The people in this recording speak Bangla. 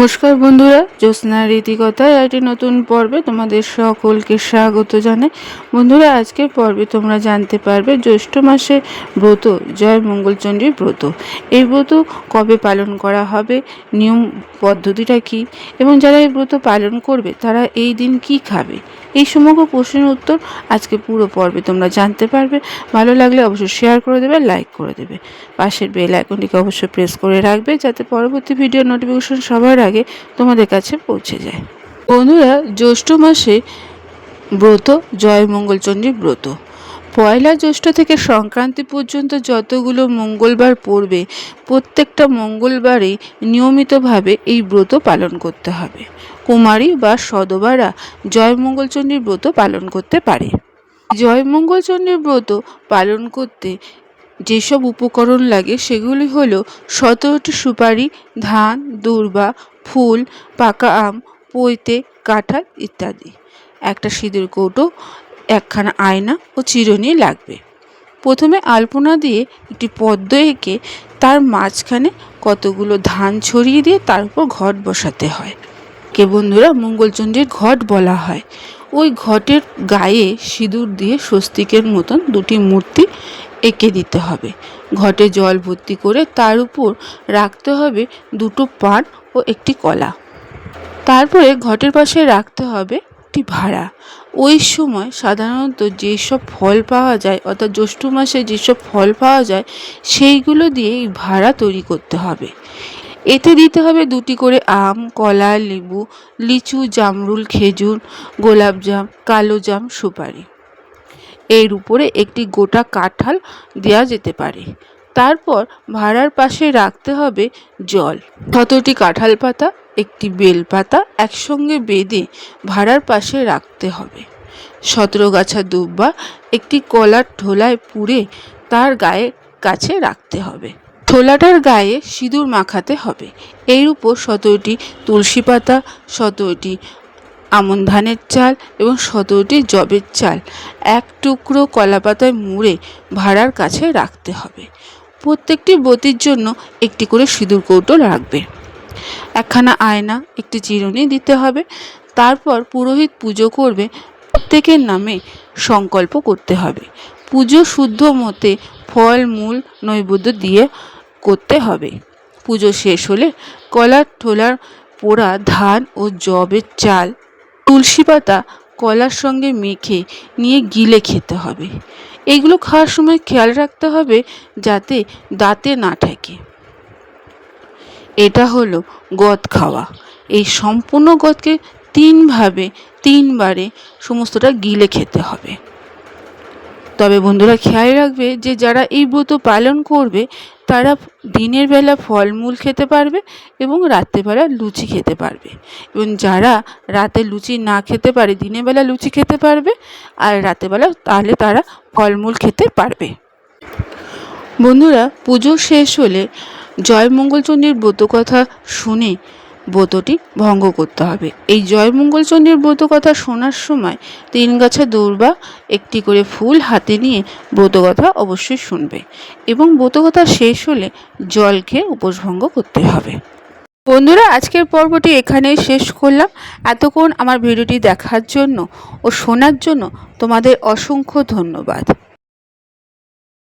নমস্কার বন্ধুরা, জ্যোৎস্না রীতিকথায় একটি নতুন পর্বে তোমাদের সকলকে স্বাগত জানাই। বন্ধুরা, আজকের পর্বে তোমরা জানতে পারবে জ্যৈষ্ঠ মাসে ব্রত, জয় মঙ্গলচণ্ডীর ব্রত। এই ব্রত কবে পালন করা হবে, নিয়ম পদ্ধতিটা কি, এবং যারা এই ব্রত পালন করবে, তারা এই দিন কি খাবে? এই সমগ্র প্রশ্নের উত্তর আজকে পুরো পর্বে তোমরা জানতে পারবে। ভালো লাগলে অবশ্যই শেয়ার করে দেবে লাইক করে দেবে। পাশের বেল আইকনটিকে অবশ্যই প্রেস করে রাখবে যাতে পরবর্তী ভিডিও নোটিফিকেশন সবার আগে তোমাদের কাছে পৌঁছে যায়। বন্ধুরা, জ্যৈষ্ঠ মাসে ব্রত জয় মঙ্গলচণ্ডী ব্রত। পয়লা জ্যৈষ্ঠ থেকে সংক্রান্তি পর্যন্ত যতগুলো মঙ্গলবার পড়বে, প্রত্যেকটা মঙ্গলবারে নিয়মিতভাবে এই ব্রত পালন করতে হবে। কুমারী বা সদবারা জয়মঙ্গলচণ্ডীর ব্রত পালন করতে পারে। জয়মঙ্গলচণ্ডীর ব্রত পালন করতে যেসব উপকরণ লাগে সেগুলি হলো সতেরোটি সুপারি, ধান, দূর্বা, ফুল, পাকা আম, পৈতে, কাঁঠাল ইত্যাদি। একটা সিঁদুর কৌটো একখানা আয়না ও চিরুনি লাগবে। প্রথমে আলপনা দিয়ে একটি পদ্ম এঁকে তার মাঝখানে কতগুলো ধান ছড়িয়ে দিয়ে তার উপর ঘট বসাতে হয়। কে বন্ধুরা মঙ্গলচণ্ডীর ঘট বলা হয়। ওই ঘটের গায়ে সিঁদুর দিয়ে স্বস্তিকের মতন দুটি মূর্তি এঁকে দিতে হবে। ঘটে জল ভর্তি করে তার উপর রাখতে হবে দুটো পান ও একটি কলা। তারপরে ঘটের পাশে রাখতে হবে একটি ভাড়া। ওই সময় সাধারণত যেসব ফল পাওয়া যায়, অর্থাৎ জ্যৈষ্ঠ মাসে যেসব ফল পাওয়া যায়, সেইগুলো দিয়ে এই ভাড়া তৈরি করতে হবে। এতে দিতে হবে দুটি করে আম, কলা, লেবু, লিচু, জামরুল, খেজুর গোলাপজাম কালো জাম, সুপারি। এর উপরে একটি গোটা কাঁঠাল দেওয়া যেতে পারে। তারপর ভাড়ার পাশে রাখতে হবে জল। কতটি কাঁঠাল পাতা, একটি বেল পাতা একসঙ্গে বেঁধে ভাড়ার পাশে রাখতে হবে। সতেরো গাছা দুব্বা, একটি কলার ঠোলায় পুড়ে তার গায়ে কাছে রাখতে হবে। ঠোলাটার গায়ে সিঁদুর মাখাতে হবে। এর উপর সতেরোটি তুলসী পাতা, সতেরোটি আমন ধানের চাল এবং সতেরোটি জবের চাল, এক টুকরো কলা পাতায় মুড়ে ভাড়ার কাছে রাখতে হবে। প্রত্যেকটি বতির জন্য একটি করে সিঁদুর কৌটো রাখবে একখানা আয়না, একটি চিরুনি দিতে হবে। তারপর পুরোহিত পুজো করবে। প্রত্যেকের নামে সংকল্প করতে হবে। পুজো শুদ্ধ মতে ফল, মূল, নৈবেদ্য দিয়ে করতে হবে। পুজো শেষ হলে কলার ঠোলার পোড়া ধান ও জবের চাল, তুলসী পাতা কলার সঙ্গে মেখে নিয়ে গিলে খেতে হবে। এইগুলো খাওয়ার সময় খেয়াল রাখতে হবে যাতে দাঁতে না ঠেকে। এটা হলো গদ খাওয়া। এই সম্পূর্ণ গদকে তিনভাবে, তিনবারে সমস্তটা গিলে খেতে হবে। তবে বন্ধুরা খেয়াল রাখবে যে যারা এই ব্রত পালন করবে, তারা দিনের বেলা ফলমূল খেতে পারবে এবং রাত্রেবেলা লুচি খেতে পারবে। এবং যারা রাতে লুচি না খেতে পারে, দিনের বেলা লুচি খেতে পারবে আর রাতেরবেলা তাহলে তারা ফলমূল খেতে পারবে। বন্ধুরা, পুজো শেষ হলে জয়মঙ্গলচণ্ডীর ব্রত কথা শুনে ব্রতটি ভঙ্গ করতে হবে। এই জয়মঙ্গলচণ্ডীর ব্রত কথা শোনার সময় তিন গাছা দৌড়বা একটি করে ফুল হাতে নিয়ে ব্রতকথা অবশ্যই শুনবে এবং ব্রতকথা শেষ হলে জল খেয়ে উপোসভঙ্গ করতে হবে। বন্ধুরা, আজকের পর্বটি এখানেই শেষ করলাম। এতক্ষণ আমার ভিডিওটি দেখার জন্য ও শোনার জন্য তোমাদের অসংখ্য ধন্যবাদ।